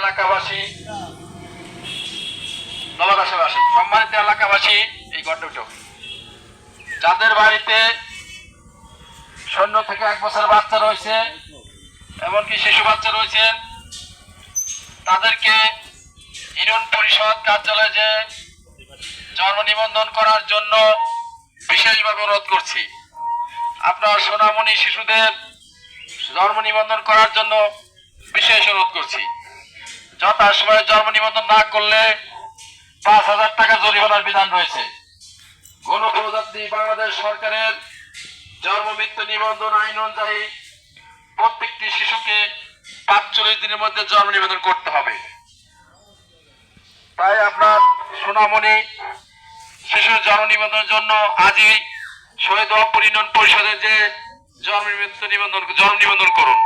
এলাকাবাসী সম্মানিত এলাকাবাসী, এই ঘরটা যাদের বাড়িতে শূন্য থেকে এক বছর বাচ্চা রয়েছে, এমনকি শিশু বাচ্চা রয়েছে, তাদেরকে ইউনিয়ন পরিষদ কার্যালয়ে যে জন্ম নিবন্ধন করার জন্য বিশেষভাবে অনুরোধ করছি। আপনার সোনামণি শিশুদের জন্ম নিবন্ধন করার জন্য বিশেষ অনুরোধ করছি। যথাসময়ে জন্ম নিবন্ধন না করলে পাঁচ হাজার টাকা জরিমানার বিধান রয়েছে। গণপ্রজাতি বাংলাদেশ সরকারের জন্ম মৃত্যু নিবন্ধন আইন অনুযায়ী প্রত্যেকটি শিশুকে পাঁচচল্লিশ দিনের মধ্যে জন্ম নিবন্ধন করতে হবে। তাই আপনার সোনামণি শিশুর জন্ম নিবন্ধনের জন্য আজই শহীদ ইউনিয়ন পরিষদের যে জন্ম নিবন্ধন জন্ম নিবন্ধন করুন।